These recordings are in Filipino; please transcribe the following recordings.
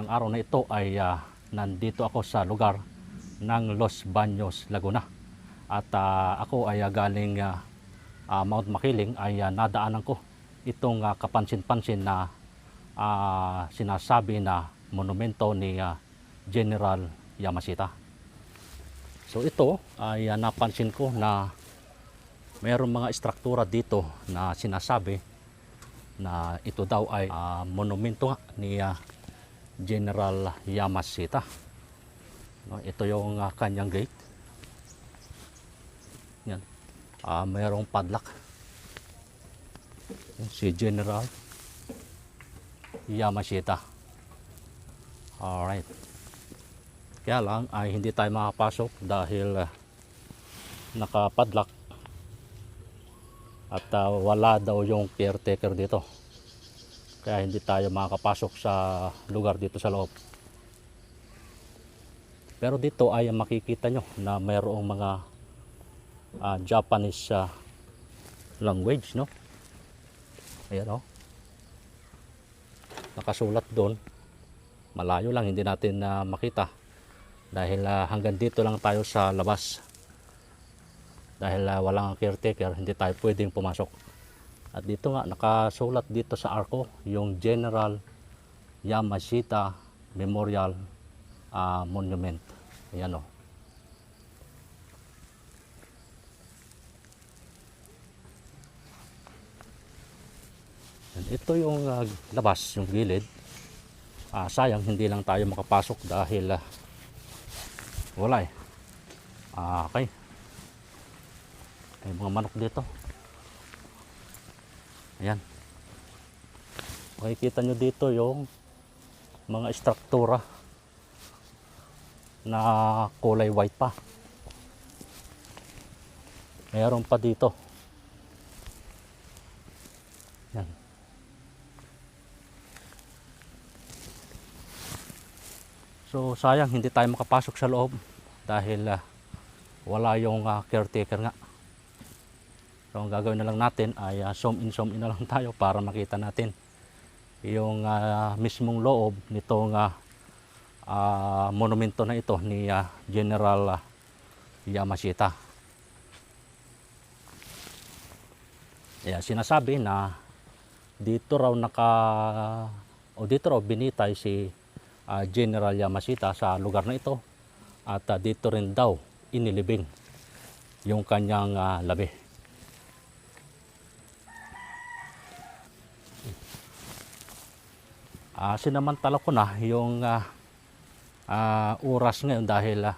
ngayong araw na ito ay ah, nandito ako sa lugar ng Los Baños, Laguna. At ah, ako ay ah, galing ah, ah, Mount Makiling ay ah, nadaanan ko itong ah, kapansin-pansin na ah, sinasabi na monumento ni ah, General Yamashita. So ito ay ah, napansin ko na mayroong mga struktura dito na sinasabi na ito daw ay ah, monumento ni ah, General Yamashita. No, ito yung ah, kanyang gate. Yan. Ah, mayroong padlock. Si General Yamashita. Alright. Kaya lang ay hindi tayo makapasok dahil ah, nakapadlock at ah, wala daw yung caretaker dito. Kaya hindi tayo makakapasok sa lugar dito sa loob. Pero dito ay makikita nyo na mayroong mga ah, Japanese ah, language, no? Ayan, oh. Nakasulat doon. Malayo lang, hindi natin na makita. Dahil ah, hanggang dito lang tayo sa labas dahil uh, walang caretaker, hindi tayo pwedeng pumasok. At dito nga, nakasulat dito sa arko, yung General Yamashita Memorial ah, Monument. Ayan o. Yan, Ito yung ah, labas, yung gilid. Ah, sayang, hindi lang tayo makapasok dahil ah, wala eh. Ah, okay. May mga manok dito. Ayan. Makikita nyo dito yung mga struktura na kulay white pa. Mayroon pa dito. Yan. So sayang hindi tayo makapasok sa loob dahil ah, wala yung ah, caretaker nga. So ang gagawin na lang natin ay ah, zoom in zoom in na lang tayo para makita natin yung ah, mismong loob nitong ah, ah, monumento na ito ni ah, General ah, Yamashita. Yeah, sinasabi na dito raw naka o dito raw binitay si ah, General Yamashita sa lugar na ito at ah, dito rin daw inilibing yung kanyang ah, labi. Ah, sinamantala ko na yung ah, ah, oras ngayon dahil ah,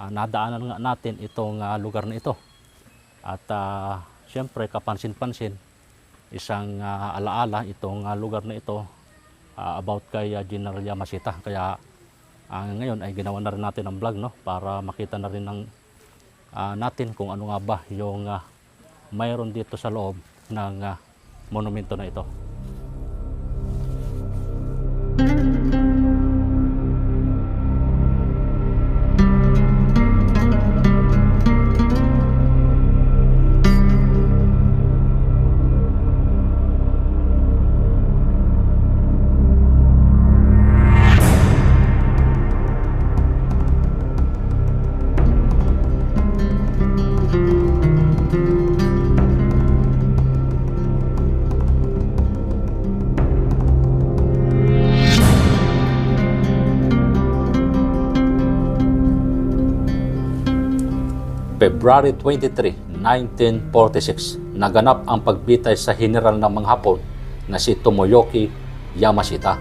ah, nadaanan nga natin itong ah, lugar na ito. At ah, siyempre kapansin-pansin isang ah, alaala itong ah, lugar na ito ah, about kay ah, General Yamashita. Kaya ah, ngayon ay ginawa na rin natin ang vlog no para makita na rin ng ah, natin kung ano nga ba yung ah, mayroon dito sa loob ng ah, monumento na ito. February 23, 1946, naganap ang pagbitay sa general ng mga Hapon na si Tomoyoki Yamashita.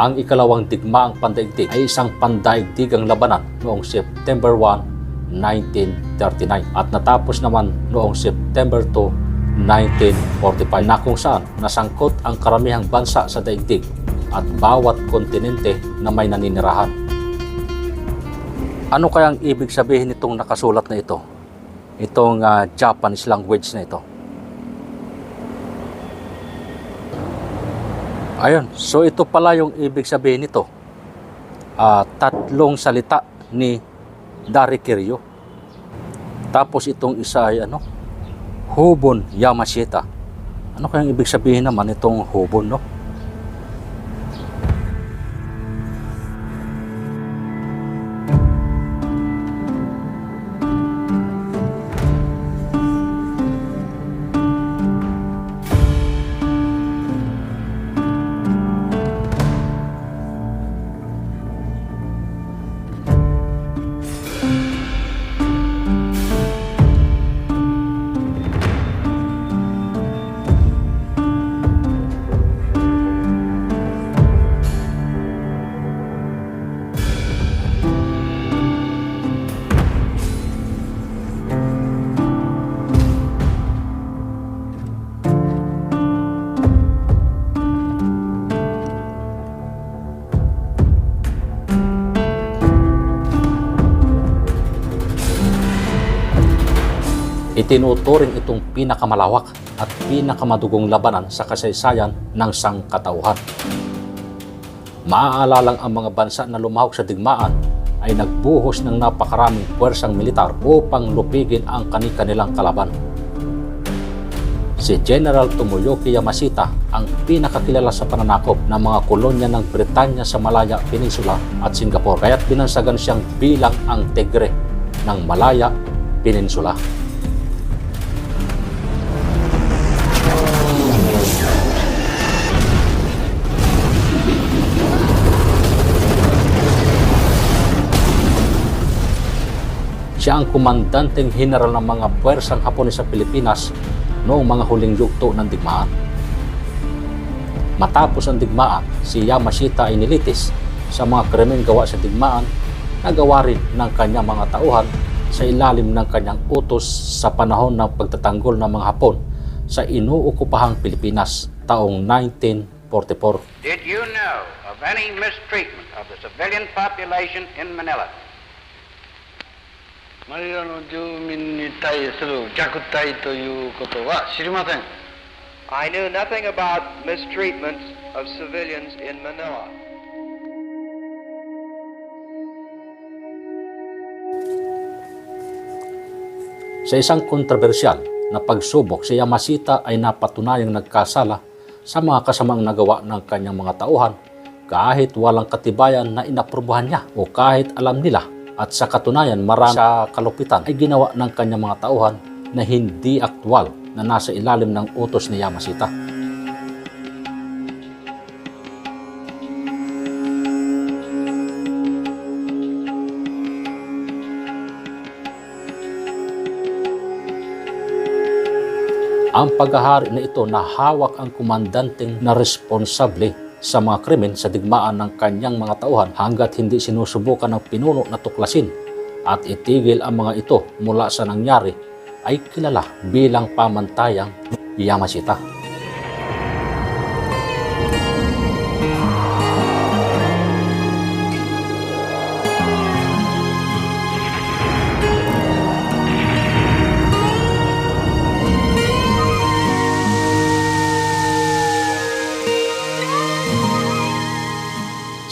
Ang ikalawang digmaang pandaigdig ay isang pandaigdigang labanan noong September 1, 1939 at natapos naman noong September 2, 1945 na kung saan nasangkot ang karamihang bansa sa daigdig at bawat kontinente na may naninirahan. Ano kayang ibig sabihin nitong nakasulat na ito? Itong ah, Japanese language na ito. Ayun, so ito pala yung ibig sabihin nito. Ah, tatlong salita ni Dari Kiryu. Tapos itong isa ay ano? Hobon Yamashita. Ano kayang ibig sabihin naman itong Hobon, no? Itinuturing itong pinakamalawak at pinakamadugong labanan sa kasaysayan ng sangkatauhan. Maaalalang ang mga bansa na lumahok sa digmaan ay nagbuhos ng napakaraming puwersang militar upang lupigin ang kani-kanilang kalaban. Si General Tomoyoki Yamashita ang pinakakilala sa pananakop ng mga kolonya ng Britanya sa Malaya Peninsula at Singapore kaya't binansagan siyang bilang ang tigre ng Malaya Peninsula. Siya ang kumandanteng general ng mga puwersang Hapones sa Pilipinas noong mga huling yugto ng digmaan. Matapos ang digmaan, si Yamashita ay nilitis sa mga krimen gawa sa digmaan na gawa rin ng kanyang mga tauhan sa ilalim ng kanyang utos sa panahon ng pagtatanggol ng mga Hapon sa inuukupahang Pilipinas taong 1944. Did you know of any mistreatment of the civilian population in Manila? マニラの住民に対する虐待ということは知りません I knew nothing about mistreatment of civilians in Manila. Sa isang kontrobersyal na pagsubok, si Yamashita ay napatunayang nagkasala sa mga kasamaang nagawa ng kanyang mga tauhan kahit walang katibayan na inaprubuhan niya o kahit alam nila at sa katunayan marami sa kalupitan ay ginawa ng kanyang mga tauhan na hindi aktwal na nasa ilalim ng utos ni Yamashita. Ang paghahari na ito na hawak ang kumandanteng na responsable sa mga krimen sa digmaan ng kanyang mga tauhan hanggat hindi sinusubukan ng pinuno na tuklasin at itigil ang mga ito mula sa nangyari ay kilala bilang pamantayang Yamashita.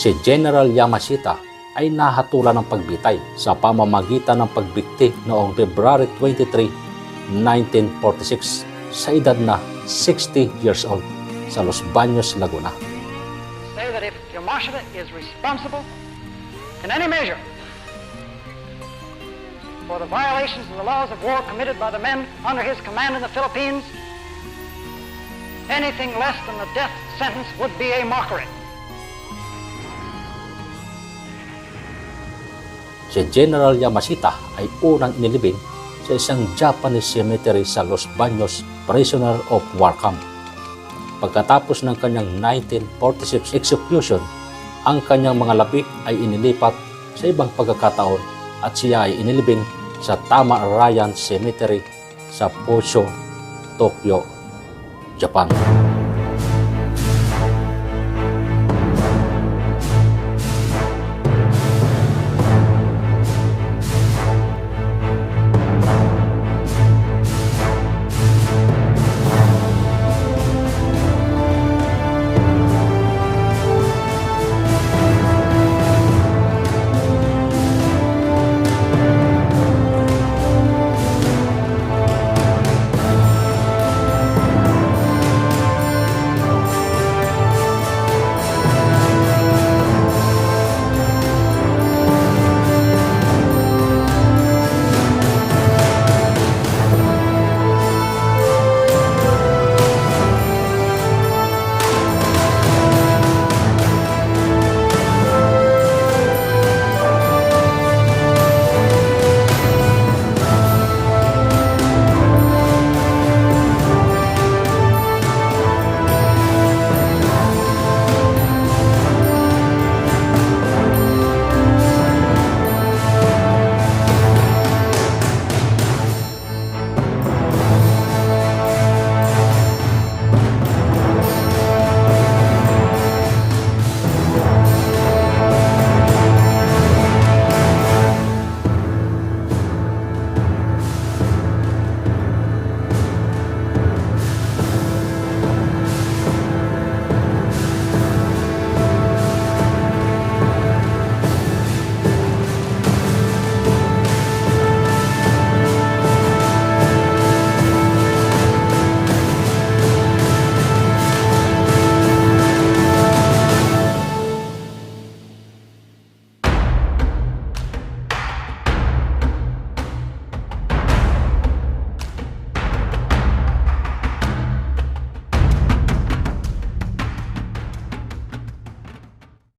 Si General Yamashita ay nahatulan ng pagbitay sa pamamagitan ng pagbikti noong February 23, 1946 sa edad na 60 years old sa Los Baños, Laguna. say that if Yamashita is responsible in any measure for the violations of the laws of war committed by the men under his command in the Philippines, anything less than the death sentence would be a mockery. Si General Yamashita ay unang inilibing sa isang Japanese cemetery sa Los Baños Prisoner of War Camp. Pagkatapos ng kanyang 1946 execution, ang kanyang mga labi ay inilipat sa ibang pagkakataon at siya ay inilibing sa Tama Ryan Cemetery sa Pusho, Tokyo, Japan.